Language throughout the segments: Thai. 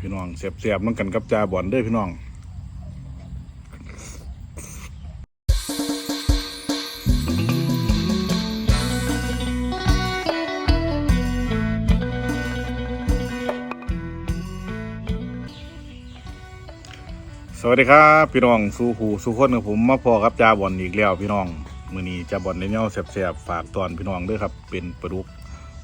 พี่น้องเสียบๆมันกันกับจาบอนเด้อพี่น้องสวัสดีครับพี่น้องสู่หูสู่คนกับผมมาพอครับจาบอนอีกแล้วพี่น้องมือนี้จาบอนในแนวแสบๆฝากตอนพี่น้องเด้อครับเป็นปลาดุก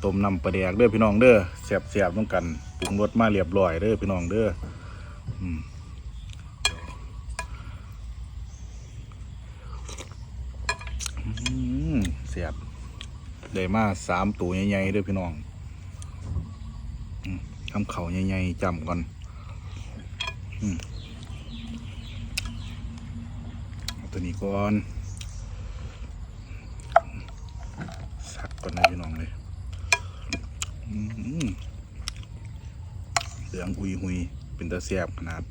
ต้มน้ำปลาแดกเด้อพี่น้องเด้อแสบๆต้องกันปรุงรสมาเรียบร้อยเด้อพี่น้องเด้ออืมอืมแสบได้มาสามตัวใหญ่ๆเด้อพี่น้องทำเข่าใหญ่ๆจำก่อนเอาตัวนี้ก่อน สักก่อนนะพี่น้องเลย เหลืองอุยหุยเป็นตะเสียบขนาด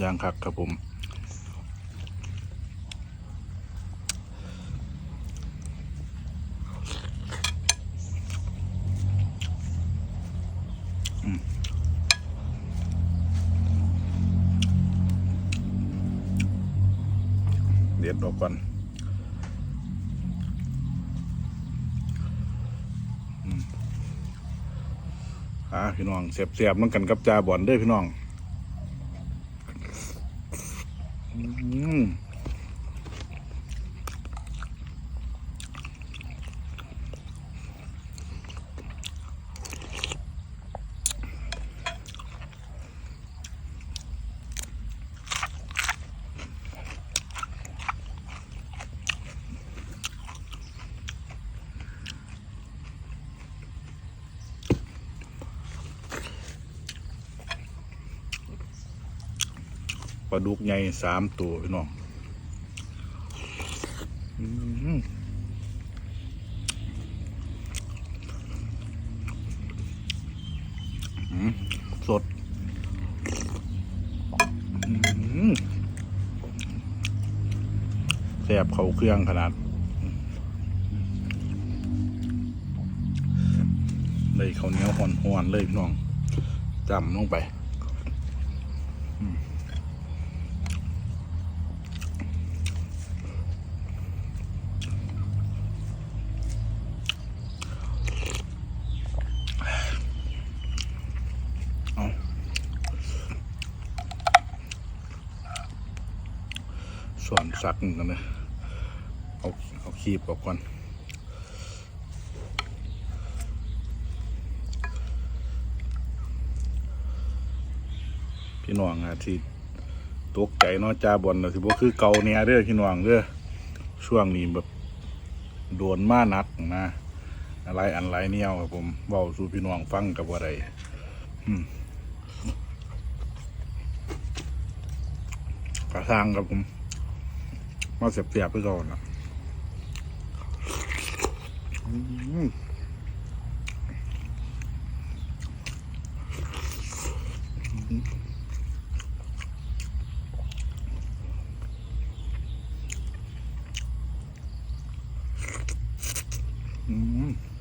ย่างคักครับผมเด็ดออกก่อน อ่าพี่น้องเสียบเสียบมันกันกับจาบอนด้วยพี่น้อง อืม ปลาดุกใหญ่สามตัวพี่น้องสดแซ่บเขาเครื่องขนาดเลยเขาเนี้ยวห่อนๆเลยพี่น้องจำลงไปเอา ส่วนสักหนึ่งนเลยเอาเอาคีบออกก่อนพี่น้องอาที่ตกใจเนาะจ้าบอลนะสิบ่คือเก่าเนี่ยเด้อพี่น้องเด้อช่วงนี้แบบโดนมานักนะอะไรอันไรเนี่ยครับผมเว้าสู่พี่น้องฟังกับว่าไรกระซังครับผม มาเสียบเสียบไปก่อนนะอืม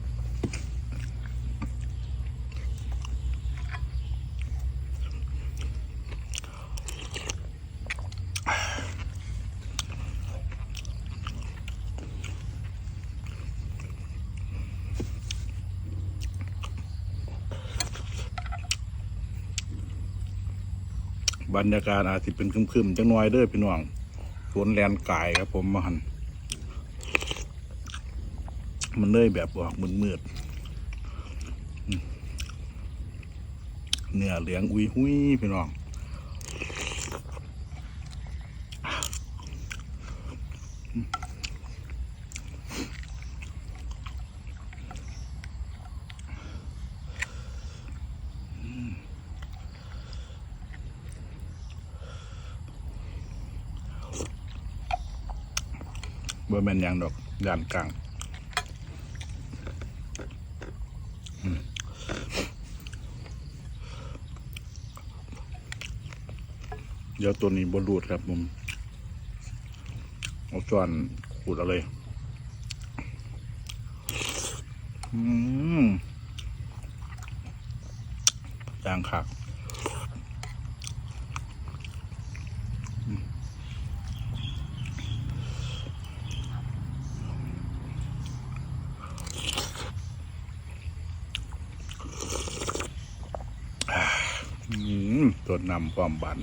บรรยากาศอาจจะเป็นครึมๆจังน้อยเด้อพี่น้องฝนแลนกายครับผมมาหันมันเลยแบบออกมืดมืดเนื้อเหลืองอุ้ยหุยพี่น้อง บ่แม่นยังดอกย่านกลางเดี๋ยวตัวนี้บรูดครับผมเอาจวนขูดเอาเลยอืมจางคักอืมอ่าอืม ตัวนำความบัน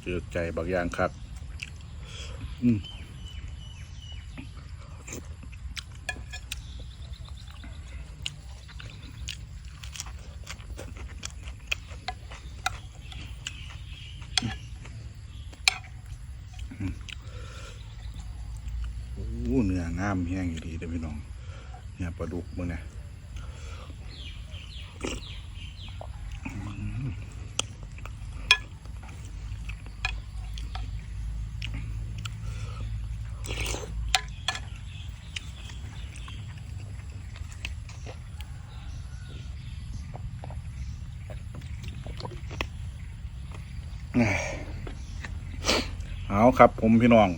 เจือใจบางอย่างครับอือเนื้องามแห้งอยู่ดีเด้อพี่น้องเนี่ยปลาดุกมึงเนี่ย เอาครับ ผมพี่น้อง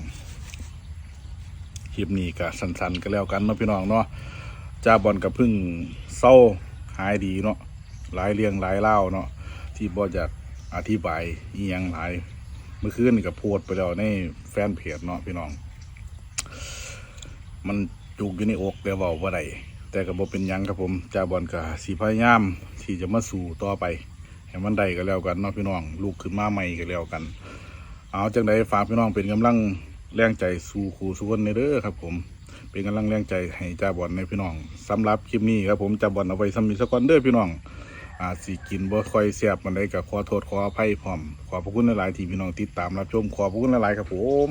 คลิปนี้ก็สั้นๆก็แล้วกันเนาะพี่น้องเนาะจ้าบอลกับพึ่งเศร้าหายดีเนาะหลายเรื่องหลายเล่าเนาะที่บอจะอธิบายอียังหลาย เมื่อคืนนี่ก็โพสต์ไปแล้วในแฟนเพจเนาะพี่น้อง มันจุกอยู่ในอกแต่เว่าว่าใดแต่ก็บ่เป็นยังครับผมจ้าบอลก็สีพยายามที่จะมาสู่ต่อไป ให้มันได้ก็แล้วกันเนาะพี่น้อง ลูกขึ้นมาใหม่ก็แล้วกัน เอาจังใดฝากพี่น้องเป็นกำลังแรงใจสู่ครูสุวรรณในเด้อครับ ผม เป็นกำลังแรงใจให้จ้าบอลในพี่น้องสำหรับคลิปนี้ครับผมจ้าบอลเอาไว้สำมีสกอนเด้อพี่น้องอาจสิกินบ่ค่อยเสียบมันได้ก็ขอโทษขออภัยพร้อม ขอบพระคุณหลายๆที่พี่น้องติดตามรับชมขอบพระคุณหลายๆครับผม